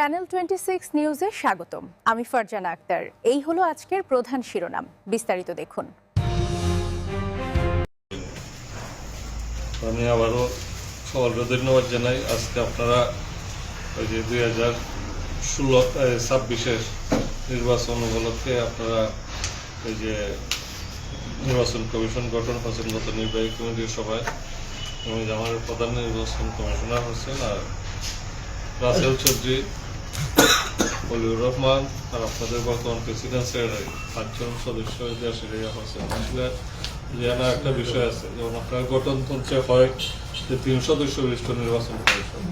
Channel twenty six নিউজে স্বাগতম। আমি ফারজানা আক্তার। এই হলো আজকের প্রধান শিরোনাম। বিস্তারিত দেখুন। আমি আবারও সকলকে ধন্যবাদ জানাই। আজকে আপনারা ওই যে দুই হাজার ষোলো ছাব্বিশের নির্বাচন উপলক্ষে আপনারা ওই যে নির্বাচন কমিশন গঠন করছেন গত নির্বাহী কমিটির সভায়। এবং আমার প্রধান নির্বাচন কমিশনার হোসেন আর রাসেল চৌধুরী। অলিউর রহমান আর আপনাদের বর্তমান প্রেসিডেন্ট সেক্রেটারি পাঁচজন সদস্য দেশের ইয়ে আসলে জানা একটা বিষয় আছে যেমন আপনার গঠনতন্ত্রে হয় যে তিন সদস্য বিশিষ্ট নির্বাচন কমিশন।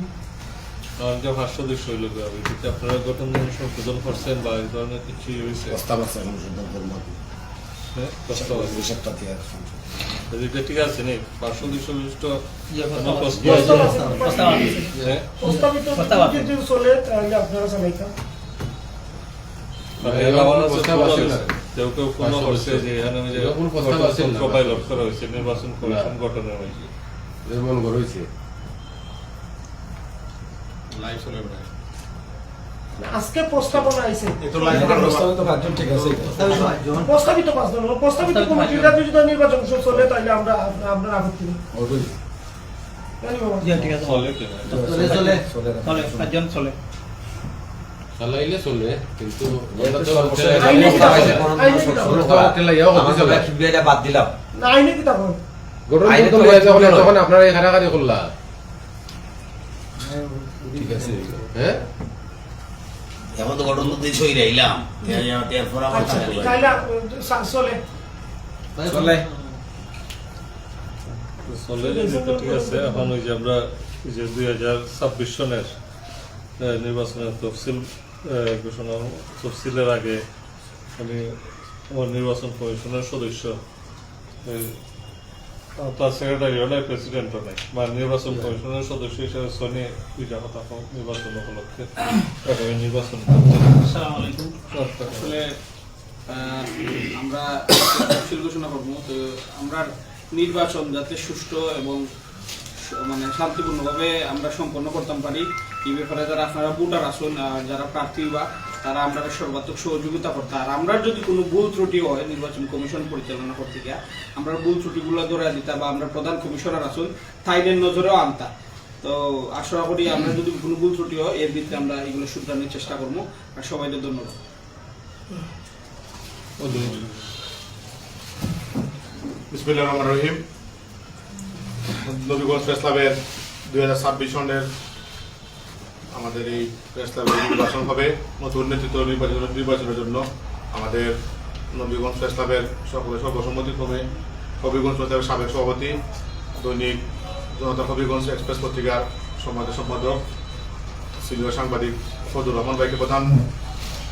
কারণ যে পাঁচ সদস্য হইল হবে যদি আপনারা গঠনতন্ত্র সংশোধন করছেন বা এই ধরনের কিছু হয়েছে প্রস্তাব আছে সংশোধন হ্যাঁ, প্রস্তাব এটা ঠিক আছে নি? পাঁচ সদস্য বিশিষ্ট প্রস্তাব আছে? আছে, প্রস্তাব আছে। কেউ কেউ করছে যে এখানে করা হয়েছে আজকে প্রস্তাবনা আইছে। প্রস্তাবিত পাঁচজন ঠিক আছে। প্রস্তাবিত পাঁচজন প্রস্তাবিত প্রস্তাবিত কমিটিটা যদি নির্বাচন চলে তাহলে আমরা আমরা আপত্তি নেই। ঠিক আছে। চলে চলে চলে। চলে পাঁচজন চলে। চালাইলে কিন্তু বাদ দিলাম তখন। আপনারা করলা ঠিক আছে হ্যাঁ এখন তো গঠন তো এরপর আবার চলে চলে চলে ঠিক আছে এখন ওই যে আমরা যে দুই হাজার ছাব্বিশ সনের নির্বাচনের তফসিল ঘোষণা, তফসিলের আগে আমি আমার নির্বাচন কমিশনের সদস্য তার সেক্রেটারিও নাই প্রেসিডেন্টও নাই বা নির্বাচন কমিশনের সদস্য হিসেবে সনি দুইটা কথা নির্বাচন উপলক্ষে নির্বাচন আসলে আমরা তফসিল ঘোষণা করব। তো আমরা নির্বাচন যাতে সুষ্ঠু এবং মানে শান্তিপূর্ণভাবে আমরা সম্পন্ন করতাম পারি এই ব্যাপারে যারা আপনারা ভোটার আসুন যারা প্রার্থী বা তারা আমরা সর্বাত্মক সহযোগিতা করতে আর আমরা যদি কোনো ভুল ত্রুটি হয়, নির্বাচন কমিশন পরিচালনা করতে গিয়া আমরা ভুল ত্রুটিগুলো ধরে দিতা বা আমরা প্রধান কমিশনার আসুন তাইদের নজরেও আনতা। তো আশা করি আমরা যদি কোনো ভুল ত্রুটি হয়, এর ভিত্তিতে আমরা এগুলো শুধরানোর চেষ্টা করব। আর সবাইকে ধন্যবাদ। বিসমিল্লাহ রহমান রহিম। নবীগঞ্জ ক্লাবের দুই হাজার ছাব্বিশ সনের আমাদের এই প্রেস ক্লাবের নির্বাচন হবে। নতুন নেতৃত্ব নির্বাচন নির্বাচনের জন্য আমাদের নবীগঞ্জ প্রেস ক্লাবের সকলের সর্বসম্মতিক্রমে হবিগঞ্জ প্রেস সাবেক সভাপতি, দৈনিক জনতা হবিগঞ্জ এক্সপ্রেস পত্রিকার সমাজের সম্পাদক, সিনিয়র সাংবাদিক ফজুর রহমান ভাইকে প্রধান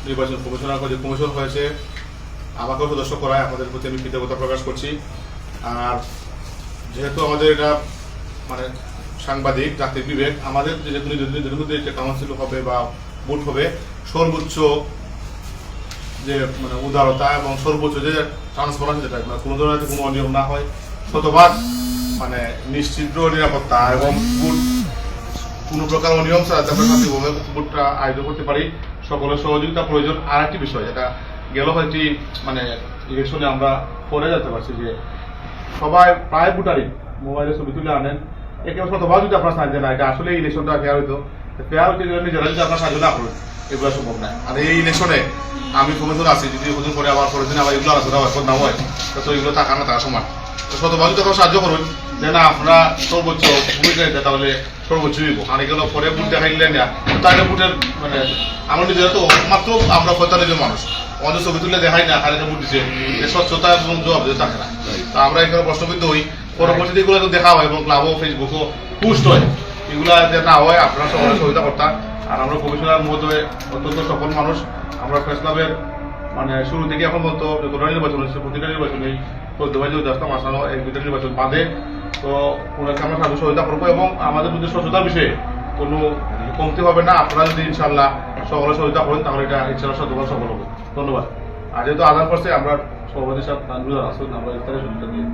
নির্বাচন কমিশনার যে কমিশন হয়েছে। আমাকেও সদস্য করায় আমাদের প্রতি আমি কৃতজ্ঞতা প্রকাশ করছি। আর যেহেতু আমাদের এটা মানে সাংবাদিক জাতির বিবেক, আমাদের যে কাউন্সিল হবে বা ভোট হবে, সর্বোচ্চ যে মানে উদারতা এবং সর্বোচ্চ যে ট্রান্সপারেন্সি যেটা মানে কোনো ধরনের কোনো অনিয়ম না হয়, শতভাগ মানে নিশ্চিত নিরাপত্তা এবং ভোট কোনো প্রকার অনিয়ম ছাড়া যাতে শান্তিভাবে ভোটটা আয়োজন করতে পারি, সকলের সহযোগিতা প্রয়োজন। আর একটি বিষয়, যেটা গেল হয়তো মানে ইলেকশনে আমরা পরে যেতে পারছি যে সবাই প্রায় ভোটারই মোবাইলে ছবি তুলে আনেন একেবারে শতভাগ যদি আপনারা সাহায্য না এটা আসলে ইলেকশনটা ফেয়ার হইতো। ফেয়ার হইতে গেলে নিজেরা যদি আপনারা সাহায্য না করেন এগুলো সম্ভব না। আর এই ইলেকশনে আমি কমিশন আছি যদি হুজুর করে আবার পরের দিন আবার এগুলো আলোচনা হয় না হয় তো এগুলো টাকা না টাকা সমান। তো শতভাগ যদি আপনারা সাহায্য করুন যে না আপনারা সর্বোচ্চ ভূমিকা নিতে তাহলে সর্বোচ্চ দিব আর এগুলো পরে ভোট দেখাইলেন না তাহলে ভোটের মানে আমার নিজেরা তো মাত্র আমরা পঁয়তাল্লিশ মানুষ। আমাদের ছবি তুলে দেখাই না খালি ভোট দিচ্ছে এই স্বচ্ছতা এবং জবাব দিতে থাকে না। তা আমরা এখানে প্রশ্নবিদ্ধ হই। পরবর্তীতে এগুলো তো দেখা হয় এবং ক্লাবও ফেসবুকও পোস্ট হয়। এগুলা যে না হয় আপনারা সকলে সহযোগিতা করতাম আর আমরা কমিশনার মধ্যে অত্যন্ত সফল মানুষ আমরা প্রেস ক্লাবের মানে শুরু থেকে এখন পর্যন্ত যতটা নির্বাচন হচ্ছে প্রতিটা নির্বাচনে যদি আসতাম আসানো এই দুইটা নির্বাচন বাদে। তো ওনাকে আমরা সাহায্য সহযোগিতা করব এবং আমাদের মধ্যে স্বচ্ছতার বিষয়ে কোনো কমতি হবে না। আপনারা যদি ইনশাল্লাহ সকলে সহযোগিতা করেন, তাহলে এটা ইনশাল্লাহ শতভাগ সফল হবে। ধন্যবাদ। আর যেহেতু আদান করছে আমরা সভাপতি সাহেব আসুন আমরা ইফতারের সুযোগটা দিয়ে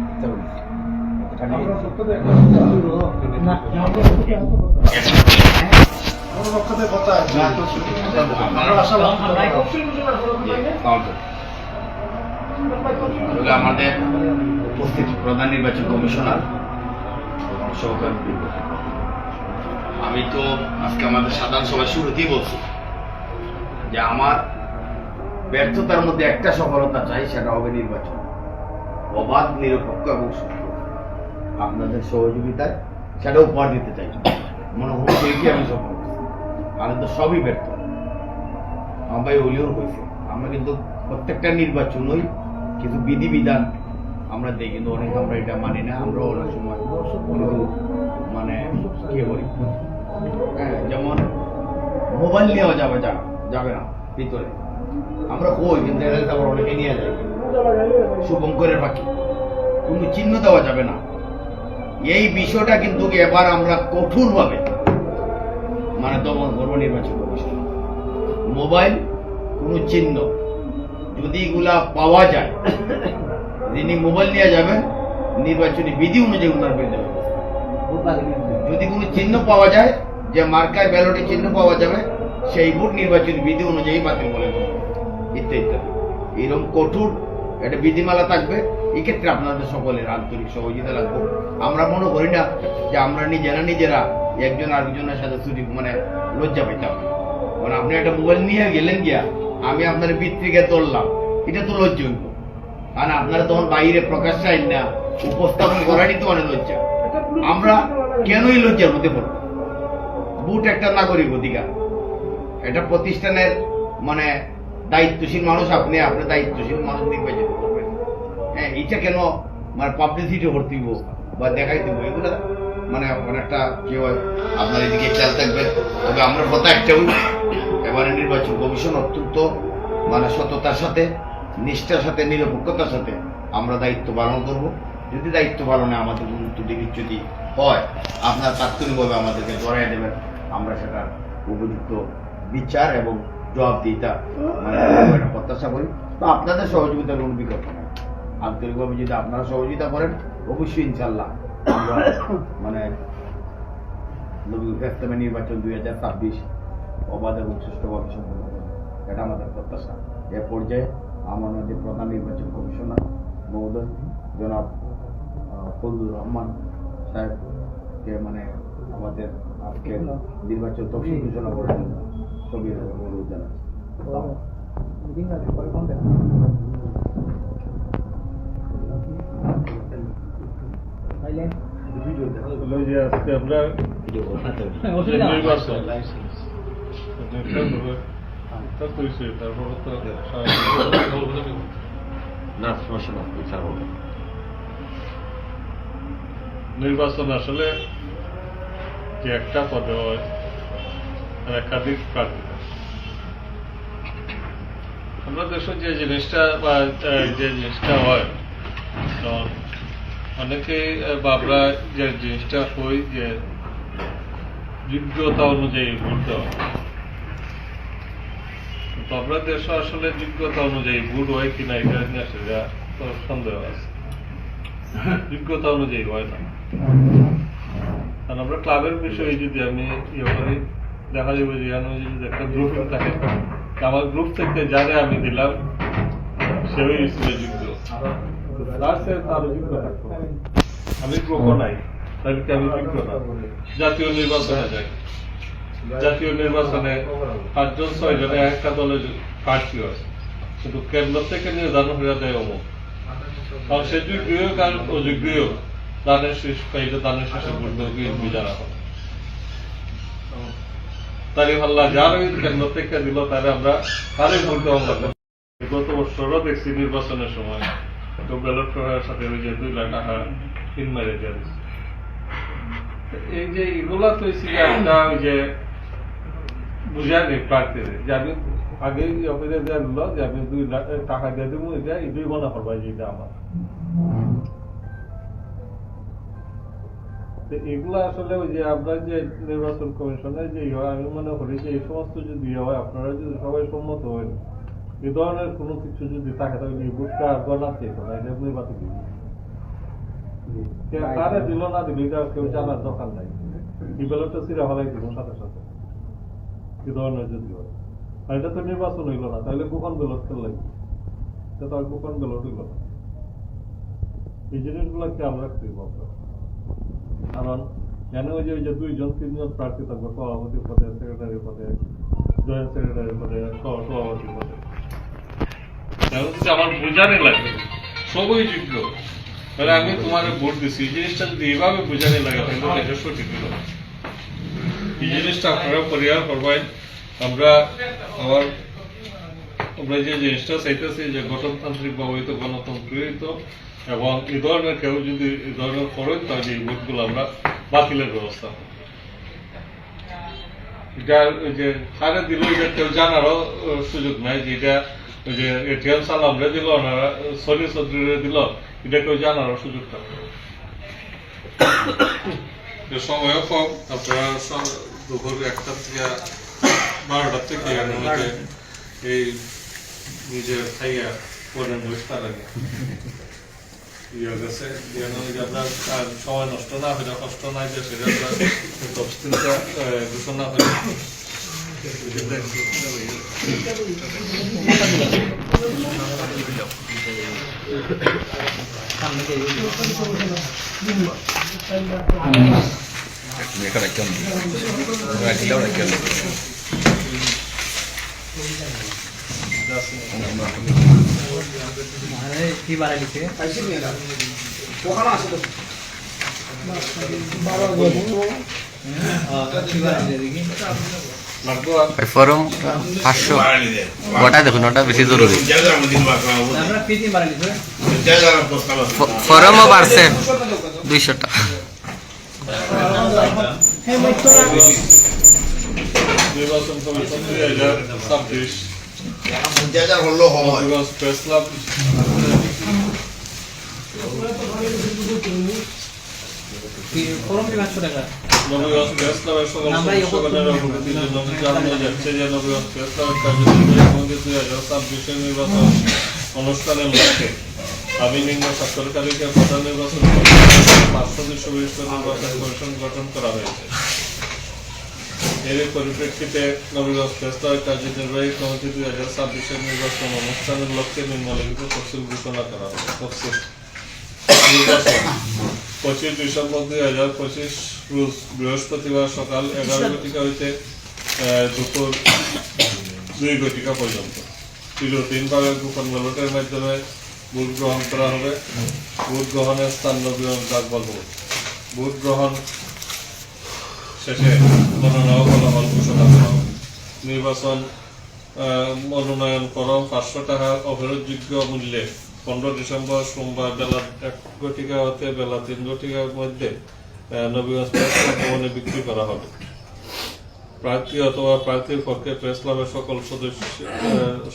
আমাদের উপস্থিত প্রধান নির্বাচন কমিশনার আমি তো আজকে আমাদের সাধারণ সভা শুরুতেই বলছি যে আমার ব্যর্থতার মধ্যে একটা সফলতা চাই, সেটা হবে নির্বাচন। অবাধ, নিরপেক্ষ এবং আপনাদের সহযোগিতায় সেটা উপহার দিতে চাই মনে হচ্ছে কি আমি সফল আমি তো সবই ব্যর্থ। আমার ভাই হলিও হয়েছে। আমরা কিন্তু প্রত্যেকটা নির্বাচনই কিছু বিধিবিধান আমরা দেখি কিন্তু অনেক আমরা এটা মানি না আমরা অনেক সময় মানে কি করি হ্যাঁ যেমন মোবাইল নেওয়া যাবে যা, যাবে না, ভিতরে। আমরা কই? কিন্তু এর আবার অনেকে নিয়ে যায়। শুভঙ্করের পাখি। কোনো চিহ্ন দেওয়া যাবে না। এই বিষয়টা কিন্তু এবার আমরা কঠোরভাবে মানে দমন করব নির্বাচন কমিশন, মোবাইল কোনো চিহ্ন যদি এগুলা পাওয়া যায়, যিনি মোবাইল নিয়ে যাবেন, নির্বাচনী বিধি অনুযায়ী ওনার বিরুদ্ধে। যদি কোনো চিহ্ন পাওয়া যায়, যে মার্কায় ব্যালটে চিহ্ন পাওয়া যাবে, সেই ভোট নির্বাচনী বিধি অনুযায়ী বাতিল বলে ইত্যাদি ইত্যাদি। এরকম কঠোর একটা বিধিমালা থাকবে। এক্ষেত্রে আপনাদের সকলের আন্তরিক সহযোগিতা লাগবে। আমরা মনে করি না যে আমরা নিজেরা নিজেরা একজন আরেকজনের সাথে চুরি মানে লজ্জা পাইতাম। মানে আপনি একটা মোবাইল নিয়ে গেলেন গিয়া, আমি আপনার পিতৃকে তুললাম এটা তো লজ্জা হইব। কারণ আপনারা তখন বাইরে প্রকাশ চাইন না, উপস্থাপন করারই তো অনেক লজ্জা। আমরা কেনই লজ্জার মধ্যে পড়ব? বুট একটা নাগরিক অধিকার। এটা প্রতিষ্ঠানের মানে দায়িত্বশীল মানুষ আপনি আপনার দায়িত্বশীল মানুষ নির্বাচিত হ্যাঁ এটা কেন মানে পাবলিসিটি ভর্তি বা দেখাই দিব? এগুলো মানে অনেকটা কি হয়, আপনার এদিকে খেয়াল থাকবে। তবে আমরা কথা একটা হই এবারে নির্বাচন কমিশন অত্যন্ত মানে সততার সাথে, নিষ্ঠার সাথে, নিরপেক্ষতার সাথে আমরা দায়িত্ব পালন করব। যদি দায়িত্ব পালনে আমাদের কোনো ত্রুটি যদি হয়, আপনার তাৎক্ষণিকভাবে আমাদেরকে ধরাই দেবেন। আমরা সেটার উপযুক্ত বিচার এবং জবাবদিহিতা মানে প্রত্যাশা করি। তো আপনাদের সহযোগিতার কোনো আন্তরিকভাবে যদি আপনারা সহযোগিতা করেন, অবশ্যই ইনশাল্লাহ আমরা মানে নবীল ইসলামের নির্বাচন দুই হাজার ছাব্বিশ অবাধ এবং সুষ্ঠুভাবে সম্পন্ন করব। এটা আমাদের প্রত্যাশা। এ পর্যায়ে আমার মধ্যে প্রধান নির্বাচন কমিশনার মহোদয়, জনাব ফজলুর রহমান সাহেবকে মানে আমাদের আজকে নির্বাচন তফসিল ঘোষণা করার জন্য সবির অনুরোধ জানাচ্ছি হলো যে আজকে আমরা যে নির্বাচন তা কইছে তারপর তো না সমস্যা না বিচার হবে নির্বাচন আসলে যে একটা পদে হয় আর একাধিক প্রার্থী থাকে। আমরা দেশে যে জিনিসটা বা আহ, যে জিনিসটা হয় তো অনেকেই আহ, বা আমরা যে জিনিসটা হই যে যোগ্যতা অনুযায়ী ভোট দেওয়া। আমরা দেশে আসলে যোগ্যতা অনুযায়ী ভোট হয় কিনা এটা নিয়ে সেটা তো সন্দেহ আছে। যোগ্যতা অনুযায়ী হয় না। কারণ আমরা ক্লাবের বিষয়ে যদি আমি ইয়ে দেখা যাবে যে যদি একটা গ্রুপ থাকে আমার গ্রুপ থেকে যারে আমি দিলাম সেও ছিল যোগ্য। আমি নাই আমি জাতীয় নির্বাচনে জাতীয় নির্বাচনে পাঁচজন একটা দলের প্রার্থী কিন্তু কেন্দ্র থেকে নির্ধারণ হয়ে দেয় অমুক। কারণ সে দানের শেষ পাইলে দানের শেষে হবে। তারই যার কেন্দ্র থেকে দিল তারে আমরা তারে ভোট গত বছরও দেখছি নির্বাচনের সময় তো ব্যালট করার সাথে ওই যে দুই লাখ টাকা তিন মেরে দিচ্ছে। এই যে এগুলা তো যে একটা ওই যে বুঝায় নেই প্রার্থীদের যে আমি আগে অফিসে দেওয়া দিল যে আমি দুই লাখ টাকা দিয়ে দেবো, এটা এই মনে করবা যে আমার এগুলো আসলে ওই যে আপনার যে নির্বাচন কমিশনের যে ইয়ে হয় আমি মনে করি যে এই সমস্ত যদি ইয়ে হয়, আপনারা যদি সবাই সম্মত হন এই ধরনের কোনো কিছু যদি থাকে তাহলে এই ভোটটা গণাতে তো না এটা নির্বাচন তারা দিল না দিল এটা কেউ জানার দরকার নাই। ব্যালটটা সিরা হলাই দিব সাথে সাথে। এ ধরনের যদি হয়। আর এটা তো নির্বাচন হইল না তাহলে গোপন ব্যালট খেল লাগবে এটা তো আর গোপন ব্যালট হইল না। এই জিনিসগুলো খেয়াল রাখতে হবে কারণ কেন ওই যে ওই যে দুইজন তিনজন প্রার্থী থাকবে সভাপতি পদে সেক্রেটারি পদে জয়েন্ট সেক্রেটারি পদে সহ সভাপতি পদে। আমার বোঝানে সবই তাহলে আমি ভোট দিছি এই জিনিসটা যদি বোঝানে লাগে, তাহলে সঠিক এই জিনিসটা আপনারা পরিহার করবেন আমরা আমার আমরা যে জিনিসটা চাইতেছি যে ব্যবহৃত গণতন্ত্রিত এবং এই ধরনের কেউ যদি এই ধরনের করেন, তাহলে এই ভোটগুলো আমরা বাতিলের ব্যবস্থা এটা যে হারে দিল কেউ জানারও সুযোগ নাই যে এটা যে এটিএম সালামরে দিল ওনারা সনি চৌধুরীরে দিল এটা কেউ জানারও সুযোগ থাকবে যে কম আপনারা সব দুপুর একটা থেকে বারোটার থেকে এই নিজে খাইয়া পরে বসতে লাগে ইয়ে গেছে আপনার সময় নষ্ট না হয়ে কষ্ট নাই যে সেটা আপনার তফসিলটা আহ, ঘোষণা হয়ে লাগবো আর ফরম পাঁচশো। ওটা দেখুন, ওটা বেশি জরুরি। ফরমও বাড়ছে দুইশোটা নির্বাচন কমিশন দুই হাজার হলো হয় Nabiganj press club Nabiganj press ক্লাবের সকল সদস্যগণের অবগতির জন্য জানানো যাচ্ছে যে নবীগঞ্জ প্রেস ক্লাবের কার্যনির্বাহী কমিটি দুই হাজার ছাব্বিশের নির্বাচন অনুষ্ঠানের লক্ষ্যে আমি নিম্ন স্বাক্ষরকারীকে প্রধান নির্বাচন কমিশনের পাঁচ সদস্য বিশিষ্ট নির্বাচন কমিশন গঠন করা হয়েছে। এর পরিপ্রেক্ষিতে নবীগঞ্জ প্রেস কার্যনির্বাহী কমিটি দুই হাজার ছাব্বিশের নির্বাচন অনুষ্ঠানের লক্ষ্যে নিম্নলিখিত তফসিল ঘোষণা করা হবে। তফসিল। নির্বাচন। পঁচিশ ডিসেম্বর দুই হাজার পঁচিশ রোজ বৃহস্পতিবার সকাল এগারো ঘটিকা হইতে দুপুর দুই ঘটিকা পর্যন্ত ছিল তিনভাবে গোপন ব্যালটের মাধ্যমে ভোট গ্রহণ করা হবে ভোট গ্রহণের স্থান নবীন ডাকবল ভোট গ্রহণ শেষে মনোনয়ন ফলাফল ঘোষণা করা হবে নির্বাচন মনোনয়ন করম পাঁচশো টাকা অফেরতযোগ্য মূল্যে পনেরো ডিসেম্বর সোমবার বেলা এক ঘটিকা হতে বেলা তিন ঘটিকার মধ্যে নবীগঞ্জ বিক্রি করা হবে। প্রার্থী অথবা প্রার্থীর পক্ষে প্রেস ক্লাবের সকল সদস্য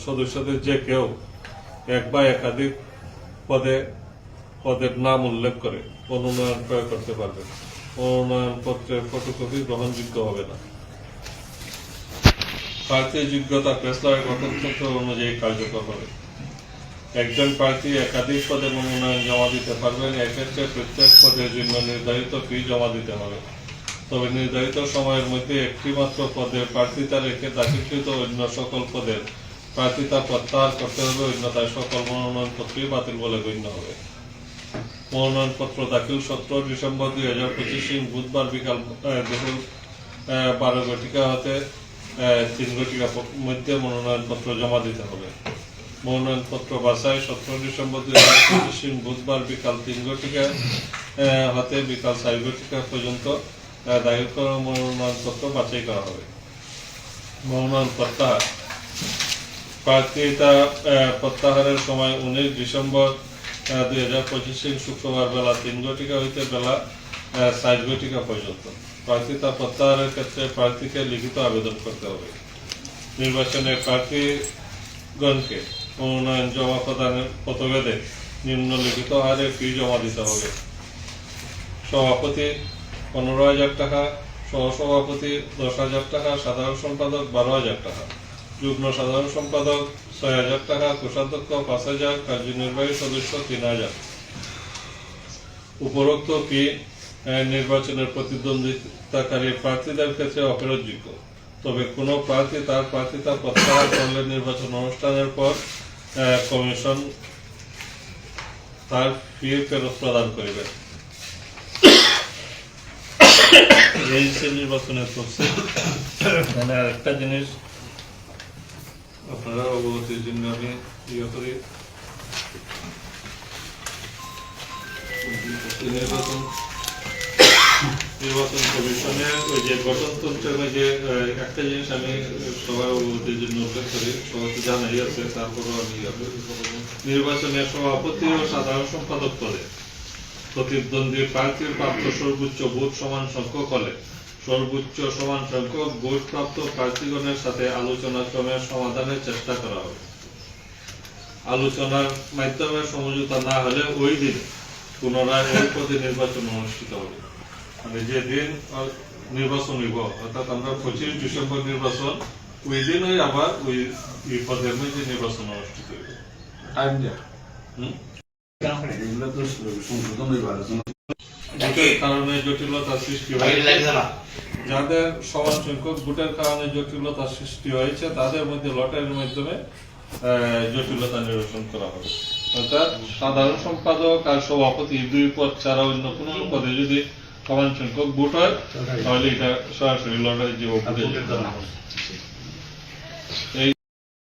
সদস্যদের যে কেউ এক বা একাধিক পদে, পদের নাম উল্লেখ করে মনোনয়ন প্রয়োগ করতে পারবে। মনোনয়ন পত্রের ফটোকপি গ্রহণযোগ্য হবে না। প্রার্থীর যোগ্যতা প্রেস ক্লাবের গঠনতন্ত্র অনুযায়ী কার্যকর হবে। একজন প্রার্থী একাধিক পদে মনোনয়ন জমা দিতে পারবেন, এক্ষেত্রে প্রত্যেক পদের জন্য নির্ধারিত ফি জমা দিতে হবে। তবে নির্ধারিত সময়ের মধ্যে একটি মাত্র পদে প্রার্থিতা রেখে দাখিলকৃত অন্য সকল পদের প্রার্থিতা প্রত্যাহার করতে হবে। অন্যথায় সকল মনোনয়ন পত্রই বাতিল বলে গণ্য হবে। মনোনয়নপত্র দাখিল সতেরো ডিসেম্বর দুই হাজার পঁচিশ বুধবার বিকাল দুপুর বারো ঘটিকা হতে তিন ঘটিকা মধ্যে মনোনয়নপত্র জমা দিতে হবে। মনোনয়নপত্র বাছাই, সতেরো ডিসেম্বর দুই হাজার পঁচিশ বুধবার বিকাল তিন ঘটিকা হতে বিকাল চার ঘটিকা পর্যন্ত দাখিল করা মনোনয়নপত্র বাছাই করা হবে। মনোনয়ন প্রত্যাহার প্রার্থিতা প্রত্যাহারের সময় উনিশ ডিসেম্বর দুই হাজার পঁচিশ শুক্রবার বেলা তিন ঘটিকা হইতে বেলা সাত ঘটিকা পর্যন্ত। প্রার্থিতা প্রত্যাহারের ক্ষেত্রে প্রার্থীকে লিখিত আবেদন করতে হবে। নির্বাচনে প্রার্থীগণকে মনোনয়ন জমা প্রদানের প্রতভেদে নিম্নলিখিত হারে ফি জমা দিতে হবে। সভাপতি পনেরো হাজার টাকা, সহসভাপতি দশ হাজার টাকা, সাধারণ সম্পাদক বারো হাজার টাকা। যুগ্ম সাধারণ সম্পাদক ছয় হাজার টাকা, কোষাধ্যক্ষ পাঁচ হাজার, কার্যনির্বাহী সদস্য তিন হাজার। উপরোক্ত ফি নির্বাচনের প্রতিদ্বন্দ্বিতাকারী প্রার্থীদের ক্ষেত্রে অপেরতযোগ্য তবে কোনো প্রার্থী তার প্রার্থিতা প্রত্যাহার করলে নির্বাচন অনুষ্ঠানের পর কমিশন তার ফি ফেরত প্রদান করিবে। এই হচ্ছে নির্বাচনের তফসিল এখানে আরেকটা জিনিস আপনারা অবগতির জন্য আমি ইয়ে করি। নির্বাচন নির্বাচন কমিশনের ওই যে গঠনতন্ত্রের ওই যে একটা জিনিস আমি সবার অবগতির জন্য উল্লেখ করি সবাই জানাই আছে, তারপরেও আমি ইয়ে নির্বাচনের সভাপতি ও সাধারণ সম্পাদক পদে প্রতিদ্বন্দ্বী প্রার্থীর প্রাপ্ত সর্বোচ্চ ভোট সমান সংখ্যক হলে সর্বোচ্চ সমান সংখ্যক ভোট প্রাপ্ত প্রার্থীগণের সাথে আলোচনা ক্রমে সমাধানের চেষ্টা করা হবে। আলোচনার মাধ্যমে সমঝোতা না হলে ওই দিন পুনরায় ওই পদে নির্বাচন অনুষ্ঠিত হবে। মানে যেদিন নির্বাচন হইব। অর্থাৎ আমরা পঁচিশ ডিসেম্বর নির্বাচন ওই দিনই আবার ওই এই পদের মধ্যে নির্বাচন অনুষ্ঠিত হইব। টাইম দেয়। এগুলো তো সংশোধন হইবার কারণে জটিলতা সৃষ্টি হয়েছে। যাদের সমান সংখ্যক ভোটের কারণে জটিলতা সৃষ্টি হয়েছে তাদের মধ্যে লটারির মাধ্যমে আহ, জটিলতা নিরসন করা হবে। অর্থাৎ সাধারণ সম্পাদক আর সভাপতি দুই পদ ছাড়া অন্য কোনো পদে যদি সমান সংখ্যক ভোট হয় তাহলে এটা সরাসরি লটারি যে এই